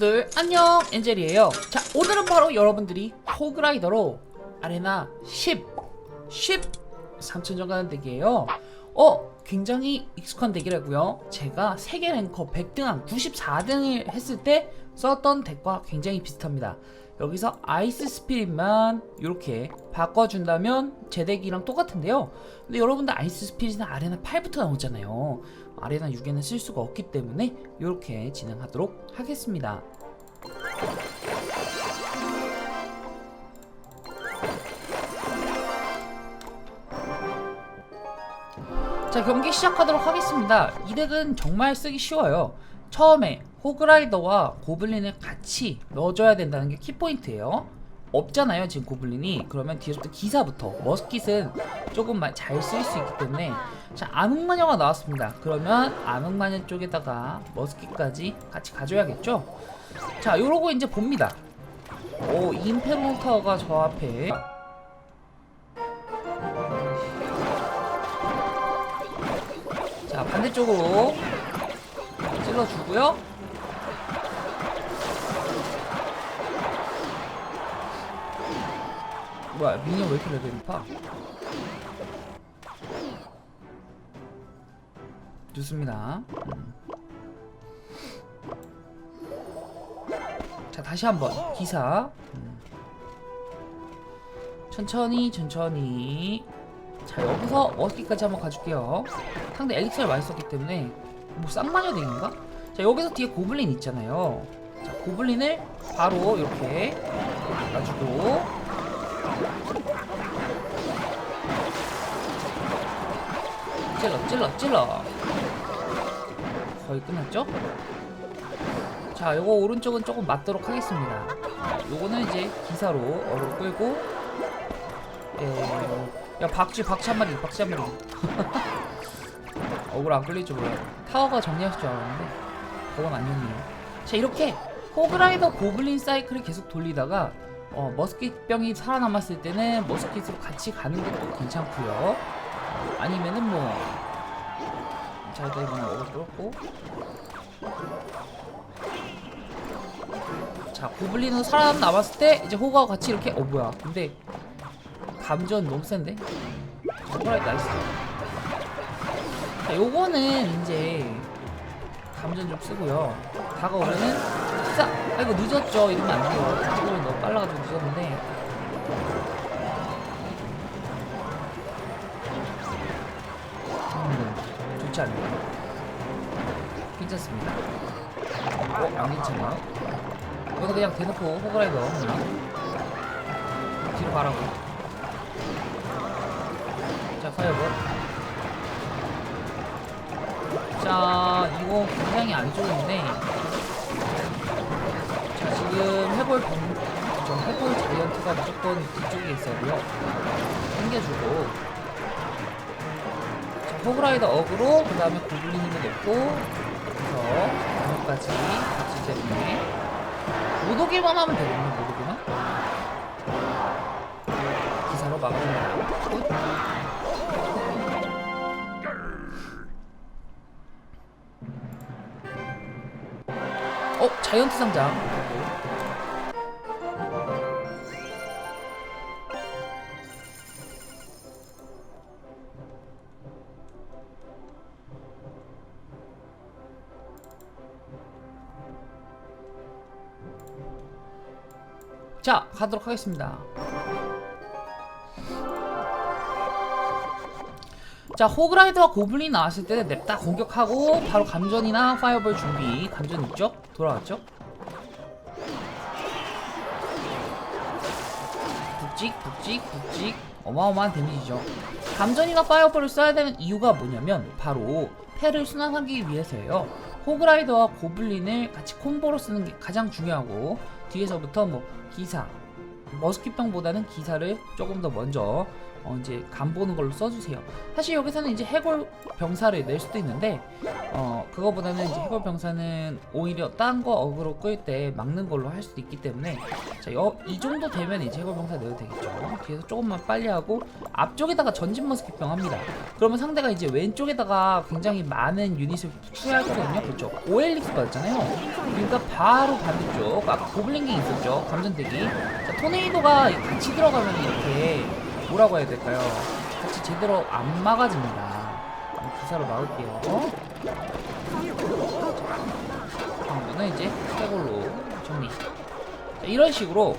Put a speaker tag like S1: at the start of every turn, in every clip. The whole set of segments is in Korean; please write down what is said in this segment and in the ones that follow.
S1: 친구들 안녕. 엔젤이에요. 자 오늘은 바로 여러분들이 호그라이더로 아레나 10 10 3000점 가는 덱이에요. 어 굉장히 익숙한 덱이라고요. 제가 세계 랭커 100등 94등을 했을 때 썼던 덱과 굉장히 비슷합니다 여기서 아이스 스피릿만 이렇게 바꿔준다면 제 덱이랑 똑같은데요. 근데 여러분들 아이스 스피릿은 아레나 8부터 나오잖아요. 아레나 6에는 쓸 수가 없기 때문에 이렇게 진행하도록 하겠습니다. 자 경기 시작하도록 하겠습니다. 이 덱은 정말 쓰기 쉬워요. 처음에 호그라이더와 고블린을 같이 넣어줘야 된다는 게 키포인트예요. 없잖아요 지금 고블린이. 그러면 뒤에서부터 기사부터 머스킷은 조금 잘쓸수 있기 때문에. 자 암흑마녀가 나왔습니다. 그러면 암흑마녀 쪽에다가 머스킷까지 같이 가져야겠죠? 자 요러고 이제 봅니다. 오 임페로터가 저 앞에. 자 반대쪽으로 찔러주고요 뭐야 미니언 왜 이렇게 레벨이 높아 좋습니다. 음. 자 다시 한번. 기사. 음. 천천히 천천히. 자 여기서 어떻게까지 한번 가줄게요. 상대 엘릭스를 많이 썼기 때문에 뭐 쌍마녀 덱인가? 자 여기서 뒤에 고블린 있잖아요. 자 고블린을 바로 이렇게 놔주고 찔러 찔러 찔러. 거의 끝났죠? 자 요거 오른쪽은 조금 맞도록 하겠습니다. 요거는 이제 기사로 어그로 끌고 예, 야 박쥐 박쥐 한 마리 박쥐 한 마리. 어그로 안 끌릴 줄 몰라요. 타워가 정리하실 줄 알았는데 그건 아니었네요. 자 이렇게 호그라이더 고블린 사이클을 계속 돌리다가 어, 머스킷병이 살아남았을 때는 머스킷으로 같이 가는 것도 괜찮고요 아니면은 뭐 자, 일단 이번에 끌었고 자 고블린으로 살아남았을 때 이제 호그와 같이 이렇게 어 뭐야 근데 감전 너무 센데? 호그라이더 나이스 자, 요거는 이제 감전 좀 쓰고요. 다가오면은 싹! 아이고 늦었죠. 이러면 안 돼요. 지금은 너무 빨라가지고 늦었는데. 음, 좋지 않네요. 괜찮습니다. 어? 안 괜찮아? 이거는 그냥 대놓고 호그라이더 그냥 뒤로 가라고. 자, 파이어볼. 자 이거 굉장히 안 좋은데 자 지금 해볼 병, 저 해볼 자이언트가 무조건 뒤쪽에 있어고요. 당겨주고. 자 호그라이더 어그로 그 다음에 고블린 힘을 넣고 그래서 나뭇가지 같이 때문에 못 오기만 하면 되거든요 못 오기만 기사로 막아줍니다 굿. 어 자이언트 상자 자 가도록 하겠습니다. 자 호그라이더와 고블린 나왔을 때는 냅다 공격하고 바로 감전이나 파이어볼 준비. 감전 있죠? 돌아왔죠? 북직 북직 북직. 어마어마한 데미지죠. 감전이나 파이어볼을 써야 되는 이유가 뭐냐면 바로 패를 순환하기 위해서예요 호그라이더와 고블린을 같이 콤보로 쓰는 게 가장 중요하고 뒤에서부터 뭐 기사 머스킷병보다는 기사를 조금 더 먼저 어, 이제 간 보는 걸로 써주세요. 사실 여기서는 이제 해골 병사를 낼 수도 있는데 어 그거보다는 이제 해골 병사는 오히려 딴 거 어그로 끌 때 막는 걸로 할 수도 있기 때문에 자, 여, 이 정도 되면 이제 해골 병사 내도 되겠죠. 뒤에서 조금만 빨리 하고 앞쪽에다가 전진 머스킷병 합니다. 그러면 상대가 이제 왼쪽에다가 굉장히 많은 유닛을 투여할 거거든요. 그렇죠. 오엘릭스 받았잖아요. 그러니까 바로 반대쪽 아까 고블린ging 있었죠. 감전대기. 자, 토네이도가 같이 들어가면 이렇게 뭐라고 해야 될까요? 같이 제대로 안 막아집니다. 기사로 막을게요. 방구는 이제 해골로 정리. 자, 이런 식으로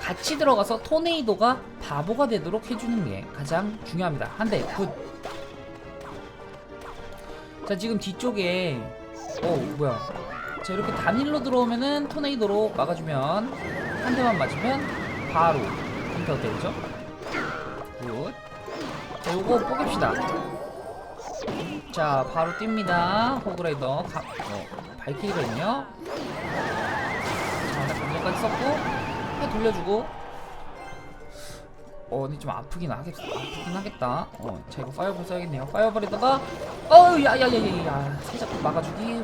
S1: 같이 들어가서 토네이도가 바보가 되도록 해주는 게 가장 중요합니다. 한 대, 굿. 자, 지금 뒤쪽에, 어, 뭐야. 자, 이렇게 단일로 들어오면은 토네이도로 막아주면, 한 대만 맞으면, 바로, 어떻게 되죠? 요거 뽑읍시다. 자, 바로 뜁니다. 호그라이더, 가, 어, 발키리거든요. 자, 나 감정까지 썼고, 해 돌려주고. 어, 근데 좀 아프긴 하겠, 아프긴 하겠다. 어, 자, 이거 파이어볼 써야겠네요. 파이어볼에다가, 어우, 야, 야, 야, 야, 야, 살짝 막아주기.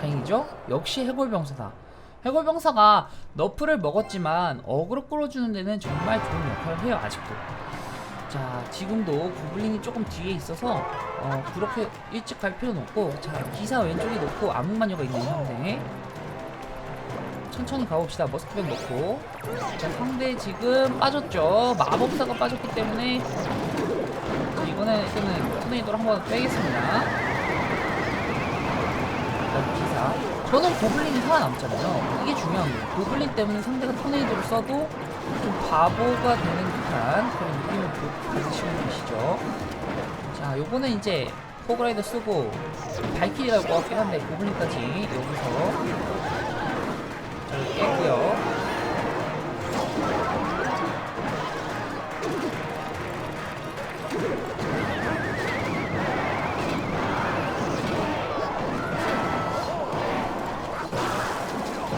S1: 다행이죠? 역시 해골병사다. 해골병사가 너프를 먹었지만 어그로 끌어주는 데는 정말 좋은 역할을 해요, 아직도. 자, 지금도 고블린이 조금 뒤에 있어서 어, 그렇게 일찍 갈 필요는 없고 자, 기사 왼쪽에 놓고 암흑마녀가 있는 상태 천천히 가봅시다. 머스크백 놓고 자, 상대 지금 빠졌죠. 마법사가 빠졌기 때문에 자, 이번에 일단은 토네이도를 한번 빼겠습니다. 자, 기사 저는 고블린이 살아남잖아요. 이게 중요한 거예요. 고블린 때문에 상대가 토네이도를 써도 좀 바보가 되는 듯한 그런 느낌을 보- 받으시면 되시죠. 자, 요거는 이제 포그라이더 쓰고 발키리라고 것 같긴 한데 고블린까지 여기서 자, 이렇게 깨고요.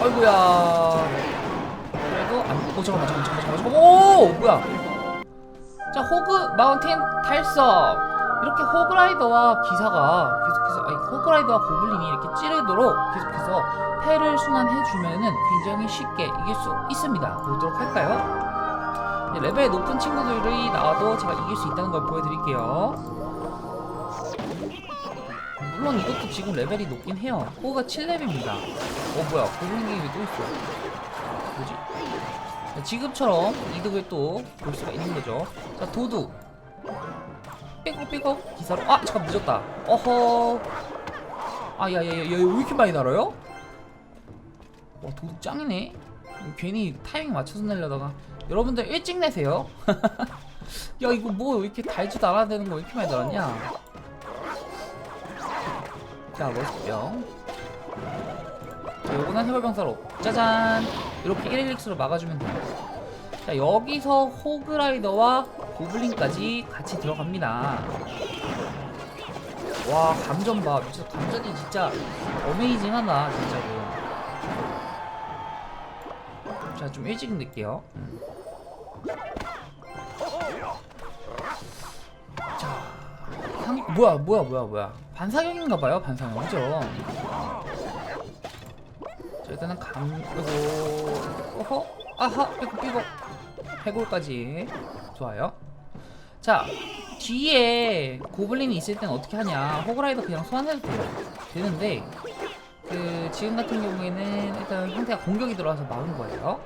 S1: 아이고야. 잠깐만 잠깐만 잠깐만. 오 뭐야? 자 호그 마운틴 달성. 이렇게 호그라이더와 기사가 계속해서 아니 호그라이더와 고블린이 이렇게 찌르도록 계속해서 패를 순환해주면은 굉장히 쉽게 이길 수 있습니다. 보도록 할까요? 네, 레벨 높은 친구들이 나와도 제가 이길 수 있다는 걸 보여드릴게요. 물론 이것도 지금 레벨이 높긴 해요. 호가 7렙입니다. 어 뭐야 고블린 게임이 또 있어. 지금처럼 이득을 또 볼 수가 있는 거죠. 자 도둑. 삐걱삐걱 기사로 아 잠깐 늦었다. 어허. 아 야 야 야 야, 왜 이렇게 많이 날아요? 와 도둑 짱이네. 괜히 타이밍 맞춰서 내려다가 여러분들 일찍 내세요. 야 이거 뭐 이렇게 달지도 않아야 되는 거 왜 이렇게 많이 달았냐? 자, 멋있병. 자, 요거는 해골병사로. 짜잔! 이렇게 1일릭스로 막아주면 돼요. 자, 여기서 호그라이더와 고블린까지 같이 들어갑니다. 와, 감전 봐. 미쳐, 감전이 진짜 어메이징 하다, 진짜로. 자, 좀 일찍 낼게요. 음. 자, 상, 뭐야, 뭐야, 뭐야, 뭐야. 반사경인가봐요, 반사경. 그죠? 자, 일단은 감, 그리고, 어허, 아하, 삐걱, 삐걱. 해골까지. 좋아요. 자, 뒤에 고블린이 있을 땐 어떻게 하냐. 호그라이더 그냥 소환해도. 되는데, 그, 지금 같은 경우에는 일단 상태가 공격이 들어와서 막은 거예요.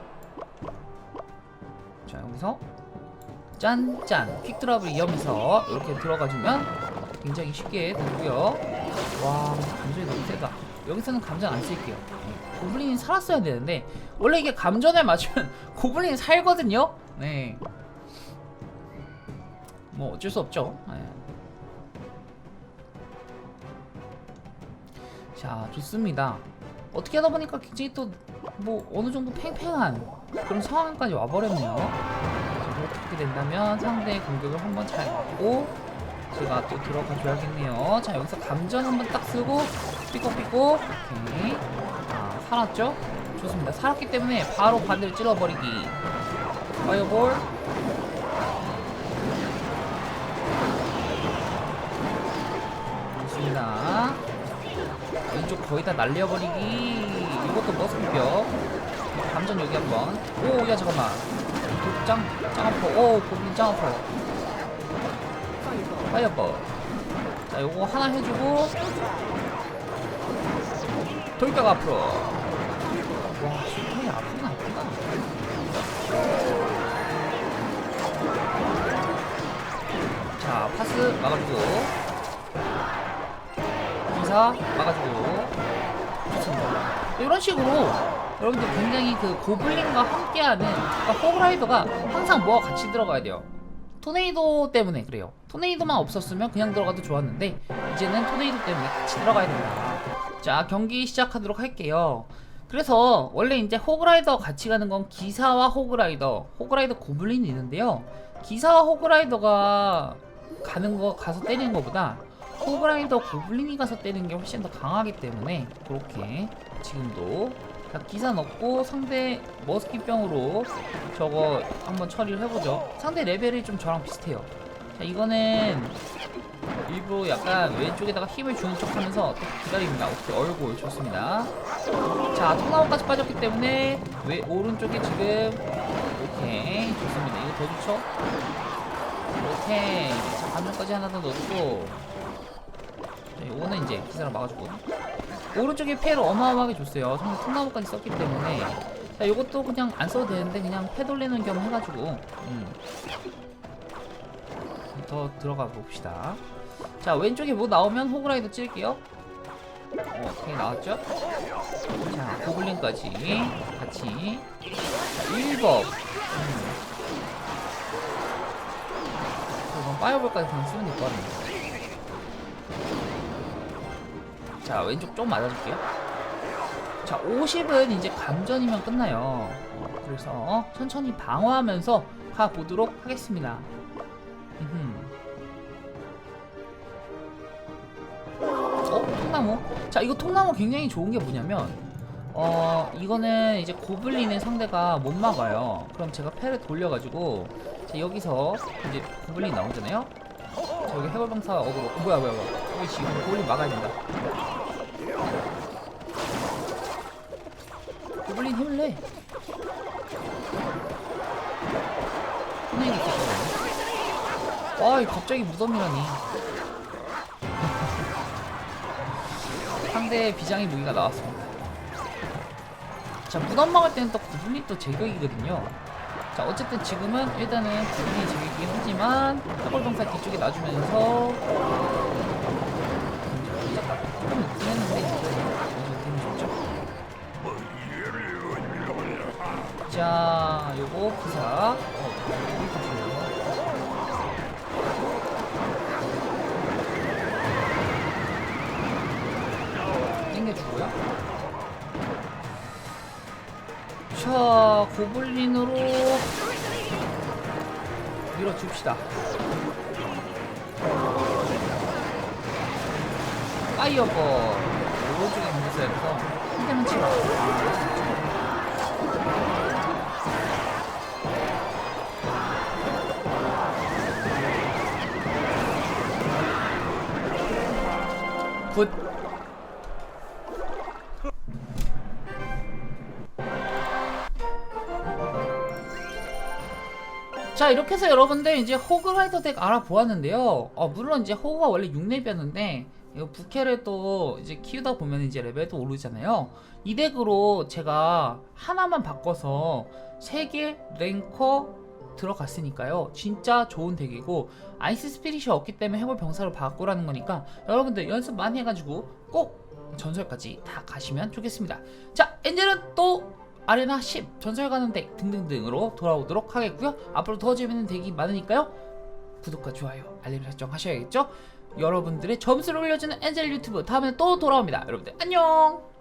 S1: 자, 여기서 짠짠 퀵드랍을 이용해서 이렇게 들어가주면 굉장히 쉽게 되고요 와 감전이 너무 세다 여기서는 감전 안 쓸게요 네, 고블린이 살았어야 되는데 원래 이게 감전에 맞으면 고블린이 살거든요? 네 뭐 어쩔 수 없죠. 네. 자 좋습니다. 어떻게 하다 보니까 굉장히 또 뭐 어느 정도 팽팽한 그런 상황까지 와버렸네요. 자, 그렇게 된다면 상대의 공격을 한번 잘 막고 제가 또 들어가 줘야겠네요. 자 여기서 감전 한번 딱 쓰고 삐걱삐걱. 오케이. 아 살았죠? 좋습니다. 살았기 때문에 바로 반대로 찔러버리기. 파이어볼. 좋습니다. 왼쪽 거의 다 날려버리기. 이것도 머스크벽. 감전 여기 한 번. 오, 야, 잠깐만. 짱, 짱아퍼. 오, 고민 짱아퍼. 파이어볼. 자, 요거 하나 해주고. 돌격 앞으로. 와 손이 아프긴 아프다 자 파스 막아주고. 기사 막아주고. 좋습니다. 이런 식으로 여러분들 굉장히 그 고블린과 함께하는 그러니까 호그라이더가 항상 뭐와 같이 들어가야 돼요. 토네이도 때문에 그래요. 토네이도만 없었으면 그냥 들어가도 좋았는데 이제는 토네이도 때문에 같이 들어가야 된다 자 경기 시작하도록 할게요. 그래서 원래 이제 호그라이더 같이 가는 건 기사와 호그라이더 호그라이더 고블린이 있는데요. 기사와 호그라이더가 가는 거 가서 때리는 것보다 호그라이더 고블린이 가서 때리는 게 훨씬 더 강하기 때문에 그렇게 지금도 자, 기사 넣고 상대 머스킷병으로 저거 한번 처리를 해보죠. 상대 레벨이 좀 저랑 비슷해요. 자 이거는 일부러 약간 왼쪽에다가 힘을 주는 척 하면서 또 기다립니다. 오케이 얼굴. 좋습니다. 자 통나무까지 빠졌기 때문에 왜 오른쪽에 지금 오케이 좋습니다. 이거 더 좋죠? 오케이. 자 반면까지 하나 더 넣고. 자, 요거는 이제 기사를 막아주고 오른쪽에 패를 어마어마하게 줬어요. 상대 통나무까지 썼기 때문에. 자 요것도 그냥 안 써도 되는데 그냥 패 돌리는 겸 해가지고 음. 더 들어가 봅시다 자 왼쪽에 뭐 나오면 호그라이더 찔게요. 어, 오케이 나왔죠? 자 고블린까지. 같이. 자 1법 음. 이건 파이어볼까지 그냥 쓰면 같네요 자 왼쪽 좀 맞아줄게요. 자 50은 이제 감전이면 끝나요. 어, 그래서 천천히 방어하면서 가보도록 하겠습니다. 음흠. 통나무? 자 이거 통나무 굉장히 좋은 게 뭐냐면 어 이거는 이제 고블린의 상대가 못 막아요. 그럼 제가 패를 돌려가지고 자 여기서 이제 고블린 나오잖아요? 자 여기 해골방사 어그로. 어, 뭐야 뭐야 뭐야. 지금 고블린 막아야 된다. 고블린 힘을 내. 혼내겠다 와, 이 갑자기 무덤이라니. 상대의 비장의 무기가 나왔습니다. 자, 무덤 막을 때는 또 구분이 또 제격이거든요. 자, 어쨌든 지금은 일단은 구분이 제격이긴 하지만 사골병사 뒤쪽에 놔주면서. 자, 요거 기사. 어, 좋 자, 고블린으로 밀어줍시다. 파이어볼 오른쪽에 공격해야 돼서 한 대만 치고 자 이렇게 해서 여러분들 이제 호그라이더 덱 알아보았는데요. 어, 물론 이제 호그가 원래 6렙이었는데 이거 부캐를 또 이제 키우다 보면 이제 레벨도 오르잖아요. 이 덱으로 제가 하나만 바꿔서 3개 랭커 들어갔으니까요. 진짜 좋은 덱이고 아이스 스피릿이 없기 때문에 해골 병사를 바꾸라는 거니까 여러분들 연습 많이 해가지고 꼭 전설까지 다 가시면 좋겠습니다. 자 엔젤은 또 아레나 10 전설 가는 덱 등등등으로 돌아오도록 하겠고요. 앞으로 더 재밌는 덱이 많으니까요. 구독과 좋아요, 알림 설정 하셔야겠죠? 여러분들의 점수를 올려주는 엔젤 유튜브 다음에 또 돌아옵니다. 여러분들 안녕.